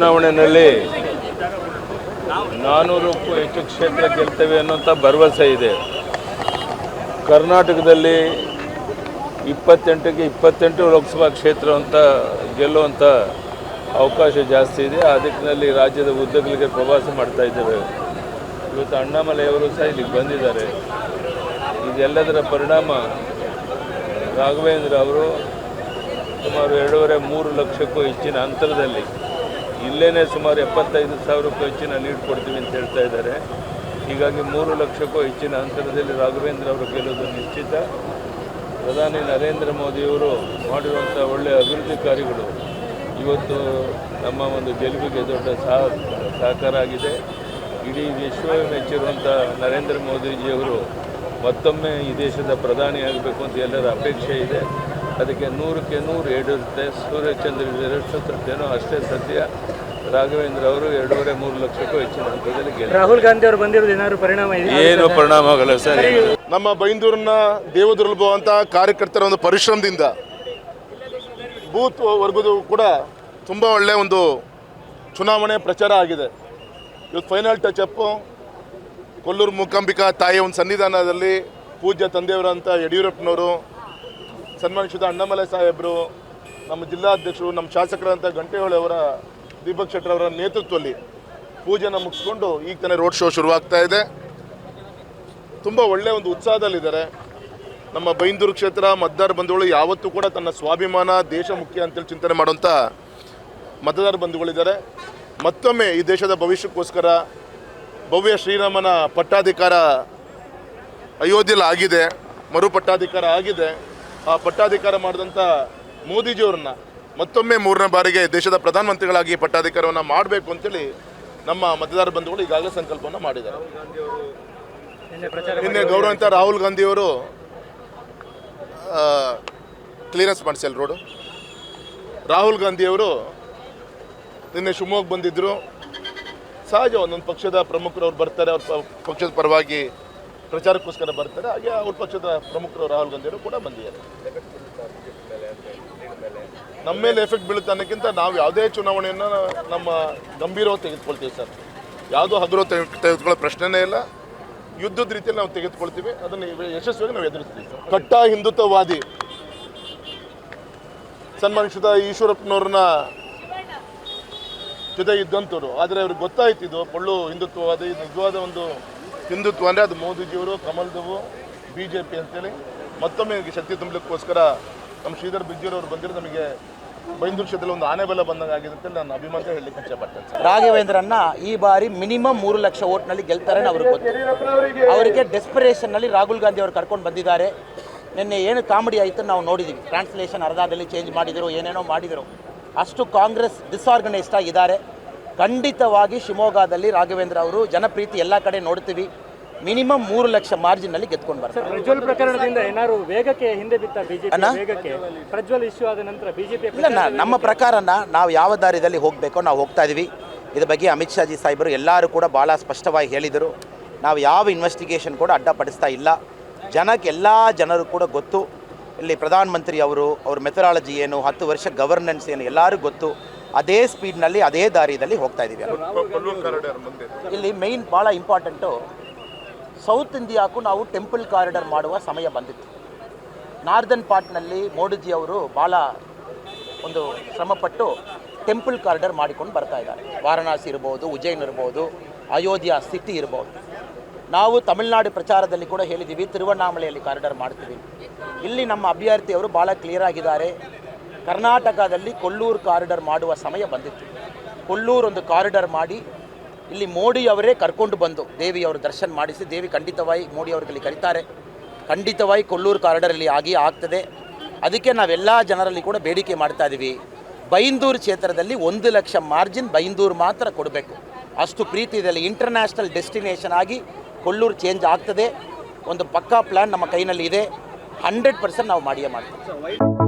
ಚುನಾವಣೆಯಲ್ಲಿ ನಾನ್ನೂರಕ್ಕೂ ಹೆಚ್ಚು ಕ್ಷೇತ್ರ ಗೆಲ್ತೇವೆ ಅನ್ನೋಂಥ ಭರವಸೆ ಇದೆ. ಕರ್ನಾಟಕದಲ್ಲಿ ಇಪ್ಪತ್ತೆಂಟಕ್ಕೆ ಇಪ್ಪತ್ತೆಂಟು ಲೋಕಸಭಾ ಕ್ಷೇತ್ರ ಅಂತ ಗೆಲ್ಲುವಂಥ ಅವಕಾಶ ಜಾಸ್ತಿ ಇದೆ. ಆ ದಿಕ್ಕಿನಲ್ಲಿ ರಾಜ್ಯದ ಉದ್ದಗಲಿಗೆ ಪ್ರವಾಸ ಮಾಡ್ತಾ ಇದ್ದೇವೆ. ಇವತ್ತು ಅಣ್ಣಾಮಲೆಯವರು ಸಹ ಇಲ್ಲಿಗೆ ಬಂದಿದ್ದಾರೆ. ಇದೆಲ್ಲದರ ಪರಿಣಾಮ ರಾಘವೇಂದ್ರ ಅವರು ಸುಮಾರು ಎರಡೂವರೆ ಮೂರು ಲಕ್ಷಕ್ಕೂ ಹೆಚ್ಚಿನ ಅಂತರದಲ್ಲಿ ಇಲ್ಲೇನೆ ಸುಮಾರು ಎಪ್ಪತ್ತೈದು ಸಾವಿರಕ್ಕೂ ಹೆಚ್ಚಿನ ಲೀಡ್ ಕೊಡ್ತೀವಿ ಅಂತ ಹೇಳ್ತಾ ಇದ್ದಾರೆ. ಹೀಗಾಗಿ ಮೂರು ಲಕ್ಷಕ್ಕೂ ಹೆಚ್ಚಿನ ಅಂತರದಲ್ಲಿ ರಾಘವೇಂದ್ರ ಅವರು ಗೆಲ್ಲೋದು ನಿಶ್ಚಿತ. ಪ್ರಧಾನಿ ನರೇಂದ್ರ ಮೋದಿಯವರು ಮಾಡಿರುವಂಥ ಒಳ್ಳೆಯ ಅಭಿವೃದ್ಧಿ ಕಾರ್ಯಗಳು ಇವತ್ತು ನಮ್ಮ ಒಂದು ಗೆಲುವಿಗೆ ದೊಡ್ಡ ಸಹ, ಸಹಕಾರ ಆಗಿದೆ. ಇಡೀ ವಿಶ್ವವೇ ಮೆಚ್ಚಿರುವಂಥ ನರೇಂದ್ರ ಮೋದಿಜಿಯವರು ಮತ್ತೊಮ್ಮೆ ಈ ದೇಶದ ಪ್ರಧಾನಿ ಆಗಬೇಕು ಅಂತ ಎಲ್ಲರ ಅಪೇಕ್ಷೆ ಇದೆ. ಅದಕ್ಕೆ ನೂರಕ್ಕೆ ನೂರು ಏಡಿರುತ್ತೆ ಸೂರ್ಯಚಂದ್ರ ಸತ್ಯನೋ ಅಷ್ಟೇ ಸತ್ಯ ರಾಘವೇಂದ್ರ ಅವರು ಎರಡೂವರೆ ಮೂರು ಲಕ್ಷಕ್ಕೂ ಹೆಚ್ಚಿನ ಹಂತದಲ್ಲಿ ಗೆಲ್ಲ ರಾಹುಲ್ ಗಾಂಧಿ ಅವರು ಬಂದಿರೋದು ಏನಾದ್ರು ಪರಿಣಾಮ ಇದೆ ಏನು ಆಗಲ್ಲ ಸರ್ ನಮ್ಮ ಬೈಂದೂರಿನ ದೇವದುರ್ಲಭವಂತ ಕಾರ್ಯಕರ್ತರ ಒಂದು ಪರಿಶ್ರಮದಿಂದ ಬೂತ್ ವರ್ಗದು ಕೂಡ ತುಂಬ ಒಳ್ಳೆಯ ಒಂದು ಚುನಾವಣೆ ಪ್ರಚಾರ ಆಗಿದೆ. ಇವತ್ತು final touch up Kollur Mookambika ತಾಯಿಯ ಒಂದು ಸನ್ನಿಧಾನದಲ್ಲಿ ಪೂಜ್ಯ ತಂದೆಯವರಂತ ಯಡಿಯೂರಪ್ಪನವರು ಸನ್ಮಾನಿಸಿದ ಅಣ್ಣಾಮಲೈ ಸಾಹೇಬರು, ನಮ್ಮ ಜಿಲ್ಲಾಧ್ಯಕ್ಷರು, ನಮ್ಮ ಶಾಸಕರಂತ ಗಂಟೆಹೊಳೆ ಅವರ ದೀಪಕ್ ಶೆಟ್ಟರ್ ಅವರ ನೇತೃತ್ವದಲ್ಲಿ ಪೂಜೆನ ಮುಗಿಸ್ಕೊಂಡು ಈಗ ತಾನೇ ರೋಡ್ ಶೋ ಶುರುವಾಗ್ತಾ ಇದೆ. ತುಂಬ ಒಳ್ಳೆಯ ಒಂದು ಉತ್ಸಾಹದಲ್ಲಿದ್ದಾರೆ. ನಮ್ಮ ಬೈಂದೂರು ಕ್ಷೇತ್ರ, ಮತದಾರ ಬಂಧುಗಳು ಯಾವತ್ತೂ ಕೂಡ ತನ್ನ ಸ್ವಾಭಿಮಾನ, ದೇಶ ಮುಖ್ಯ ಅಂತೇಳಿ ಚಿಂತನೆ ಮಾಡುವಂಥ ಮತದಾರ ಬಂಧುಗಳಿದ್ದಾರೆ. ಮತ್ತೊಮ್ಮೆ ಈ ದೇಶದ ಭವಿಷ್ಯಕ್ಕೋಸ್ಕರ ಭವ್ಯ ಶ್ರೀರಾಮನ ಪಟ್ಟಾಧಿಕಾರ ಅಯೋಧ್ಯೆಯಲ್ಲಿ ಆಗಿದೆ ಮರು ಪಟ್ಟಾಧಿಕಾರ ಆಗಿದೆ. ಪಟ್ಟಾಧಿಕಾರ ಮಾಡಿದಂಥ ಮೋದಿಜಿಯವ್ರನ್ನ ಮತ್ತೊಮ್ಮೆ ಮೂರನೇ ಬಾರಿಗೆ ದೇಶದ ಪ್ರಧಾನಮಂತ್ರಿಗಳಾಗಿ ಪಟ್ಟಾಧಿಕಾರವನ್ನು ಮಾಡಬೇಕು ಅಂತೇಳಿ ನಮ್ಮ ಮತದಾರ ಬಂಧುಗಳು ಈಗಾಗಲೇ ಸಂಕಲ್ಪವನ್ನು ಮಾಡಿದ್ದಾರೆ. ನಿನ್ನೆ ಗೌರವಂತ ರಾಹುಲ್ ಗಾಂಧಿಯವರು ಕ್ಲಿಯರೆನ್ಸ್ ಮಾಡಿಸಿ ರೋಡು ರಾಹುಲ್ ಗಾಂಧಿಯವರು ನಿನ್ನೆ ಶಿವಮೊಗ್ಗ ಬಂದಿದ್ದರು ಸಹಜ ಒಂದೊಂದು ಪಕ್ಷದ ಪ್ರಮುಖರು ಅವ್ರು ಬರ್ತಾರೆ ಅವ್ರ ಪಕ್ಷದ ಪರವಾಗಿ ಪ್ರಚಾರಕ್ಕೋಸ್ಕರ ಬರ್ತಾರೆ. ಹಾಗೆ ಅವ್ರ ಪಕ್ಷದ ಪ್ರಮುಖರು ರಾಹುಲ್ ಗಾಂಧಿಯವರು ಕೂಡ ಬಂದಿದ್ದಾರೆ. ನಮ್ಮ ಮೇಲೆ ಎಫೆಕ್ಟ್ ಬೀಳುತ್ತೆ ಅನ್ನೋಕ್ಕಿಂತ ನಾವು ಯಾವುದೇ ಚುನಾವಣೆಯನ್ನು ನಮ್ಮ ಗಂಭೀರವಾಗಿ ತೆಗೆದುಕೊಳ್ತೀವಿ ಸರ್. ಯಾವುದೋ ಹಗುರ ತೆಗೆದುಕೊಳ್ಳೋ ಪ್ರಶ್ನೆನೇ ಇಲ್ಲ. ಯುದ್ಧದ ರೀತಿಯಲ್ಲಿ ನಾವು ತೆಗೆದುಕೊಳ್ತೀವಿ. ಅದನ್ನು ಯಶಸ್ವಿಯಾಗಿ ನಾವು ಎದುರಿಸ್ತೀವಿ ಕಟ್ಟ ಹಿಂದುತ್ವವಾದಿ ಸನ್ಮಾನಿಸಿದ ಈಶ್ವರಪ್ಪನವ್ರನ್ನ ಜೊತೆ ಇದ್ದಂಥವ್ರು ಆದರೆ ಅವ್ರಿಗೆ ಗೊತ್ತಾಯ್ತು ಇದು ಪೊಳ್ಳು ಹಿಂದುತ್ವವಾದಿ, ನಿಜವಾದ ಒಂದು ಹಿಂದುತ್ವ ಅಂದರೆ ಅದು ಮೋದಿಜಿಯವರು, ಕಮಲ್ದವು ಬಿ ಜೆ ಪಿ ಅಂತೇಳಿ. ಮತ್ತೊಮ್ಮೆ ಶಕ್ತಿ ತುಂಬಲಿಕ್ಕೋಸ್ಕರ ನಮ್ಮ ಶ್ರೀಧರ್ ಬಿಜ್ಜಿಯವರು ಬಂದಿರೋ ನಮಗೆ ಬೈಂದೂರು ಕ್ಷೇತ್ರದಲ್ಲಿ ಒಂದು ಆನೆ ಬಲ ಬಂದಂಗೆ ಆಗಿದೆ ಅಂತ ನಾನು ಅಭಿಮಾನ ಹೇಳಲಿಕ್ಕೆ ಇಷ್ಟಪಡ್ತೇನೆ ರಾಘವೇಂದ್ರನ್ನ ಈ ಬಾರಿ ಮಿನಿಮಮ್ ಮೂರು ಲಕ್ಷ ಓಟ್ನಲ್ಲಿ ಗೆಲ್ತಾರೆ ಅವ್ರಿಗೆ ಗೊತ್ತು. ಅವರಿಗೆ ಡೆಸ್ಪಿರೇಷನ್ನಲ್ಲಿ ರಾಹುಲ್ ಗಾಂಧಿ ಅವರು ಕರ್ಕೊಂಡು ಬಂದಿದ್ದಾರೆ. ನಿನ್ನೆ ಏನು ಕಾಮಿಡಿ ಆಯಿತು ನಾವು ನೋಡಿದ್ದೀವಿ ಟ್ರಾನ್ಸ್ಲೇಷನ್ ಅರ್ಧದಲ್ಲಿ ಚೇಂಜ್ ಮಾಡಿದರು, ಏನೇನೋ ಮಾಡಿದರು. ಅಷ್ಟು ಕಾಂಗ್ರೆಸ್ ಡಿಸ್ಆರ್ಗನೈಸ್ಡ್ ಆಗಿದ್ದಾರೆ ಖಂಡಿತವಾಗಿ ಶಿವಮೊಗ್ಗದಲ್ಲಿ ರಾಘವೇಂದ್ರ ಅವರು ಜನಪ್ರೀತಿ ಎಲ್ಲ ಕಡೆ ನೋಡ್ತೀವಿ. ಮಿನಿಮಮ್ ಮೂರು ಲಕ್ಷ ಮಾರ್ಜಿನ್ನಲ್ಲಿ ಗೆದ್ಕೊಂಡು ಬರ್ತಾರೆ. ಪ್ರಜ್ವಲ್ ಪ್ರಕರಣದಿಂದ ಏನಾದ್ರು ವೇಗಕ್ಕೆ ಹಿಂದೆ ಬಿತ್ತ ಬಿಜೆಪಿ ವೇಗಕ್ಕೆ? ಪ್ರಜ್ವಲ್ ಇಶ್ಯೂ ಆದ ನಂತರ ಬಿಜೆಪಿ ಇಲ್ಲ ನಮ್ಮ ಪ್ರಕಾರನ ನಾವು ಯಾವ ದಾರಿಯಲ್ಲಿ ಹೋಗಬೇಕೋ ನಾವು ಹೋಗ್ತಾ ಇದೀವಿ. ಇದ್ರ ಬಗ್ಗೆ ಅಮಿತ್ ಶಾ ಜಿ ಸಾಹೇಬರು ಎಲ್ಲರೂ ಕೂಡ ಭಾಳ ಸ್ಪಷ್ಟವಾಗಿ ಹೇಳಿದರು. ನಾವು ಯಾವ ಇನ್ವೆಸ್ಟಿಗೇಷನ್ ಕೂಡ ಅಡ್ಡಪಡಿಸ್ತಾ ಇಲ್ಲ. ಜನಕ್ಕೆ ಎಲ್ಲ ಜನರು ಕೂಡ ಗೊತ್ತು. ಇಲ್ಲಿ ಪ್ರಧಾನಮಂತ್ರಿ ಅವರು ಅವ್ರ ಮೆಥರಾಲಜಿ ಏನು ಹತ್ತು ವರ್ಷ ಗವರ್ನೆನ್ಸ್ ಏನು ಎಲ್ಲರಿಗೂ ಗೊತ್ತು. ಅದೇ ಸ್ಪೀಡ್ನಲ್ಲಿ ಅದೇ ದಾರಿಯಲ್ಲಿ ಹೋಗ್ತಾ ಇದ್ದೀವಿ ಇಲ್ಲಿ ಮೈನ್ ಭಾಳ ಇಂಪಾರ್ಟೆಂಟು ಸೌತ್ ಇಂಡಿಯಾಕ್ಕೂ ನಾವು ಟೆಂಪಲ್ ಕಾರಿಡಾರ್ ಮಾಡುವ ಸಮಯ ಬಂದಿತ್ತು. ನಾರ್ದನ್ ಪಾರ್ಟ್ನಲ್ಲಿ ಮೋಡಿಜಿ ಅವರು ಭಾಳ ಒಂದು ಶ್ರಮಪಟ್ಟು ಟೆಂಪಲ್ ಕಾರಿಡಾರ್ ಮಾಡಿಕೊಂಡು ಬರ್ತಾ ಇದ್ದಾರೆ. ವಾರಣಾಸಿ ಇರ್ಬೋದು ಉಜ್ಜೈನ್ ಇರ್ಬೋದು ಅಯೋಧ್ಯ ಸಿಟಿ ಇರ್ಬೋದು. ನಾವು ತಮಿಳುನಾಡು ಪ್ರಚಾರದಲ್ಲಿ ಕೂಡ ಹೇಳಿದ್ದೀವಿ ತಿರುವಣ್ಣಾಮಲೆಯಲ್ಲಿ ಕಾರಿಡಾರ್ ಮಾಡ್ತೀವಿ. ಇಲ್ಲಿ ನಮ್ಮ ಅಭ್ಯರ್ಥಿಯವರು ಭಾಳ ಕ್ಲಿಯರ್ ಆಗಿದ್ದಾರೆ. ಕರ್ನಾಟಕದಲ್ಲಿ ಕೊಲ್ಲೂರು ಕಾರಿಡಾರ್ ಮಾಡುವ ಸಮಯ ಬಂದಿತ್ತು. ಕೊಲ್ಲೂರು ಒಂದು ಕಾರಿಡಾರ್ ಮಾಡಿ ಇಲ್ಲಿ ಮೋಡಿ ಅವರೇ ಕರ್ಕೊಂಡು ಬಂದು ದೇವಿಯವರು ದರ್ಶನ ಮಾಡಿಸಿ, ದೇವಿ ಖಂಡಿತವಾಗಿ ಮೋಡಿ ಅವರಲ್ಲಿ ಕರೀತಾರೆ. ಖಂಡಿತವಾಗಿ ಕೊಲ್ಲೂರು ಕಾರಿಡಾರಲ್ಲಿ ಆಗಿ ಆಗ್ತದೆ. ಅದಕ್ಕೆ ನಾವೆಲ್ಲ ಜನರಲ್ಲಿ ಕೂಡ ಬೇಡಿಕೆ ಮಾಡ್ತಾ ಇದ್ದೀವಿ ಬೈಂದೂರು ಕ್ಷೇತ್ರದಲ್ಲಿ ಒಂದು ಲಕ್ಷ ಮಾರ್ಜಿನ್ ಬೈಂದೂರು ಮಾತ್ರ ಕೊಡಬೇಕು. ಅಷ್ಟು ಪ್ರೀತಿ ಇದೆ. ಅಲ್ಲಿ ಇಂಟರ್ನ್ಯಾಷನಲ್ ಡೆಸ್ಟಿನೇಷನ್ ಆಗಿ ಕೊಲ್ಲೂರು ಚೇಂಜ್ ಆಗ್ತದೆ. ಒಂದು ಪಕ್ಕಾ ಪ್ಲ್ಯಾನ್ ನಮ್ಮ ಕೈನಲ್ಲಿ ಇದೆ. ಹಂಡ್ರೆಡ್ ಪರ್ಸೆಂಟ್ ನಾವು ಮಾಡಿಯೇ ಮಾಡ್ತೀವಿ.